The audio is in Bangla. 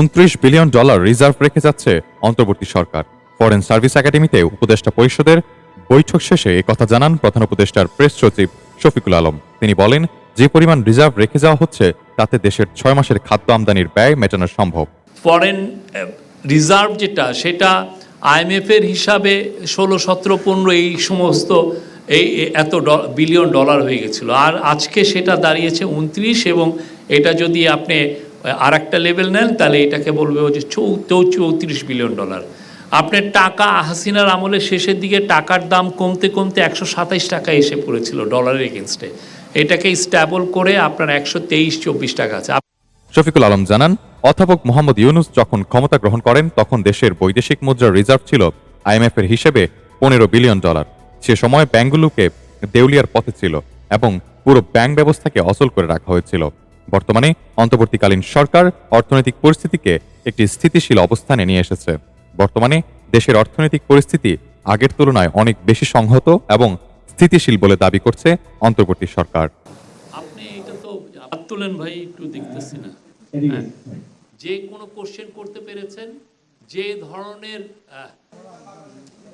উনত্রিশ বিলিয়ন ডলার রিজার্ভ রেখে যাচ্ছে অন্তর্বর্তী সরকার। ফরেন সার্ভিস একাডেমিতে উপদেষ্টা পরিষদের বৈঠক শেষে কথা জানান প্রধান উপদেষ্টার প্রেস সচিব শফিকুল আলম। তিনি বলেন, যে পরিমাণ রিজার্ভ রেখে যাওয়া হচ্ছে, তাতে দেশের ছয় মাসের খাদ্য আমদানির ব্যয় মেটানো সম্ভব। ফরেন রিজার্ভ যেটা, সেটা আইএমএফের হিসাবে ষোলো, সতেরো, পনেরো এই সমস্ত এই এত বিলিয়ন ডলার হয়ে গেছিল। আর আজকে সেটা দাঁড়িয়েছে উনত্রিশ এবং এটা যদি আপনি আর একটা লেভেল নেন, তাহলে এটাকে বলবে ও যে চৌ চৌত্রিশ বিলিয়ন ডলার আপনার টাকা হাসিনার আমলের শেষের দিকে টাকার দাম কমতে কমতে একশো সাতাইশ টাকা এসে পড়েছিল ডলারের এগেনস্টে এটাকে স্ট্যাবল করে আপনার একশো তেইশ, চব্বিশ টাকা আছে। শফিকুল আলম জানান, অধ্যাপক মোহাম্মদ ইউনুস যখন ক্ষমতা গ্রহণ করেন, তখন দেশের বৈদেশিক মুদ্রার রিজার্ভ ছিল আইএমএফ এর হিসেবে পনেরো বিলিয়ন ডলার সে সময় ব্যাংকগুলোকে দেউলিয়ার পথে ছিল এবং পুরো ব্যাংক ব্যবস্থাকে অচল করে রাখা হয়েছিল। বর্তমানে অন্তর্বর্তীকালীন সরকার অর্থনৈতিক পরিস্থিতিকে একটি স্থিতিশীল অবস্থানে নিয়ে এসেছে। বর্তমানে দেশের অর্থনৈতিক পরিস্থিতি আগের তুলনায় অনেক বেশি সংহত এবং স্থিতিশীল বলে দাবি করছে অন্তর্বর্তী সরকার। আপনি এটা তো ভাই একটু দেখতেছি না। হ্যাঁ। যে কোনো কোশ্চেন করতে পেরেছেন যে ধরনের